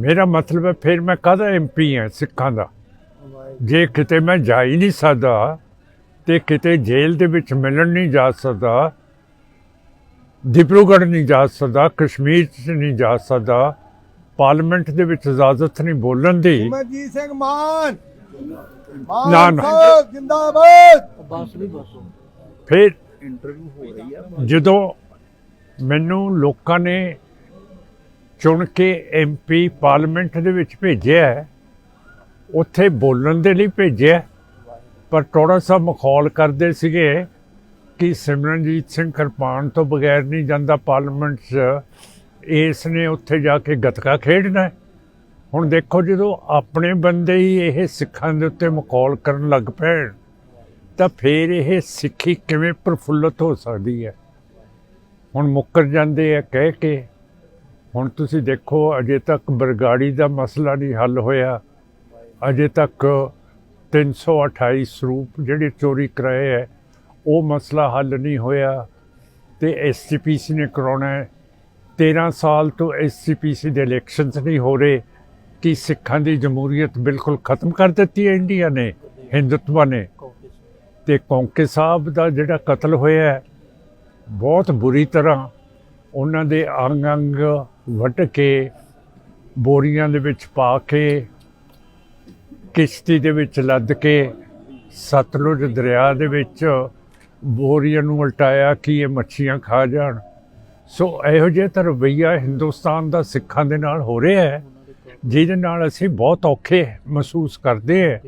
ਮੇਰਾ ਮਤਲਬ ਹੈ ਫਿਰ ਮੈਂ ਕਾਹਦਾ ਐਮਪੀ ਹਾਂ ਸਿੱਖਾਂ ਦਾ? ਜੇ ਕਿਤੇ ਮੈਂ ਜਾ ਹੀ ਨਹੀਂ ਸਕਦਾ ਤੇ ਕਿਤੇ ਜੇਲ੍ਹ ਦੇ ਵਿੱਚ ਮਿਲਣ ਨਹੀਂ ਜਾ ਸਕਦਾ ਡਿਬਰੂਗੜ੍ਹ ਨਹੀਂ ਜਾ ਸਕਦਾ ਕਸ਼ਮੀਰ 'ਚ ਨਹੀਂ ਜਾ ਸਕਦਾ ਪਾਰਲੀਮੈਂਟ ਦੇ ਵਿੱਚ ਇਜਾਜ਼ਤ ਨਹੀਂ ਬੋਲਣ ਦੀ। ਮਨਜੀਤ ਸਿੰਘ ਮਾਨ! ਮਾਨ ਨਾ, ਨਾ। ਜਿੰਦਾਬਾਦ! ਬਸ ਵੀ ਬਸ। ਫਿਰ ਇੰਟਰਵਿਊ ਹੋ ਰਹੀ ਆ। ਜਦੋਂ ਮੈਨੂੰ ਲੋਕਾਂ ਨੇ ਚੁਣ ਕੇ ਐਮਪੀ ਪਾਰਲੀਮੈਂਟ ਦੇ ਵਿੱਚ ਭੇਜਿਆ ਉੱਥੇ ਬੋਲਣ ਦੇ ਲਈ ਭੇਜਿਆ ਪਰ ਥੋੜਾ ਸਾ ਮਖੌਲ ਕਰਦੇ ਸੀਗੇ ਕਿ ਸਿਮਰਨਜੀਤ ਸਿੰਘ ਕਿਰਪਾਨ ਤੋਂ ਬਗੈਰ ਨਹੀਂ ਜਾਂਦਾ ਪਾਰਲੀਮੈਂਟ 'ਚ। ਇਸ ਨੇ ਉੱਥੇ ਜਾ ਕੇ ਗਤਕਾ ਖੇਡਣਾ ਹੁਣ ਦੇਖੋ ਜਦੋਂ ਆਪਣੇ ਬੰਦੇ ਹੀ ਇਹ ਸਿੱਖਾਂ ਦੇ ਉੱਤੇ ਮਖੌਲ ਕਰਨ ਲੱਗ ਪੈਣ, ਤਾਂ ਫਿਰ ਇਹ ਸਿੱਖੀ ਕਿਵੇਂ ਪ੍ਰਫੁੱਲਤ ਹੋ ਸਕਦੀ ਹੈ? ਹੁਣ ਮੁੱਕਰ ਜਾਂਦੇ ਆ ਕਹਿ ਕੇ ਹੁਣ ਤੁਸੀਂ ਦੇਖੋ, ਅਜੇ ਤੱਕ ਬਰਗਾੜੀ ਦਾ ਮਸਲਾ ਨਹੀਂ ਹੱਲ ਹੋਇਆ। ਅਜੇ ਤੱਕ 328 ਸਰੂਪ ਜਿਹੜੇ ਚੋਰੀ ਕਰਾਏ ਹੈ ਉਹ ਮਸਲਾ ਹੱਲ ਨਹੀਂ ਹੋਇਆ ਤੇ ਐਸਜੀਪੀਸੀ ਨੇ ਕਰਾਉਣਾ ਹੈ 13 ਸਾਲ ਤੋਂ ਐਸਜੀਪੀਸੀ ਦੇ ਇਲੈਕਸ਼ਨਸ ਨਹੀਂ ਹੋ ਰਹੇ, ਕਿ ਸਿੱਖਾਂ ਦੀ ਜਮਹੂਰੀਅਤ ਬਿਲਕੁਲ ਖਤਮ ਕਰ ਦਿੱਤੀ ਹੈ ਇੰਡੀਆ ਨੇ, ਹਿੰਦੁਤਵਾ ਨੇ? ਤੇ ਕੌਂਕੇ ਸਾਹਿਬ ਦਾ ਜਿਹੜਾ ਕਤਲ ਹੋਇਆ ਬਹੁਤ ਬੁਰੀ ਤਰ੍ਹਾਂ ਉਹਨਾਂ ਦੇ ਅੰਗ ਅੰਗ ਵੱਢ ਕੇ, ਬੋਰੀਆਂ ਦੇ ਵਿੱਚ ਪਾ ਕੇ, ਕਿਸ਼ਤੀ ਦੇ ਵਿੱਚ ਲੱਦ ਕੇ, ਸਤਲੁਜ ਦਰਿਆ ਦੇ ਵਿੱਚ ਬੋਰੀਆਂ ਨੂੰ ਉਲਟਾਇਆ ਕਿ ਇਹ ਮੱਛੀਆਂ ਖਾ ਜਾਣ। ਸੋ ਇਹੋ ਜਿਹਾ ਤਾਂ ਰਵੱਈਆ ਹਿੰਦੁਸਤਾਨ ਦਾ ਸਿੱਖਾਂ ਦੇ ਨਾਲ ਹੋ ਰਿਹਾ ਹੈ, ਜਿਹਦੇ ਨਾਲ ਅਸੀਂ ਬਹੁਤ ਔਖੇ ਮਹਿਸੂਸ ਕਰਦੇ ਹਾਂ।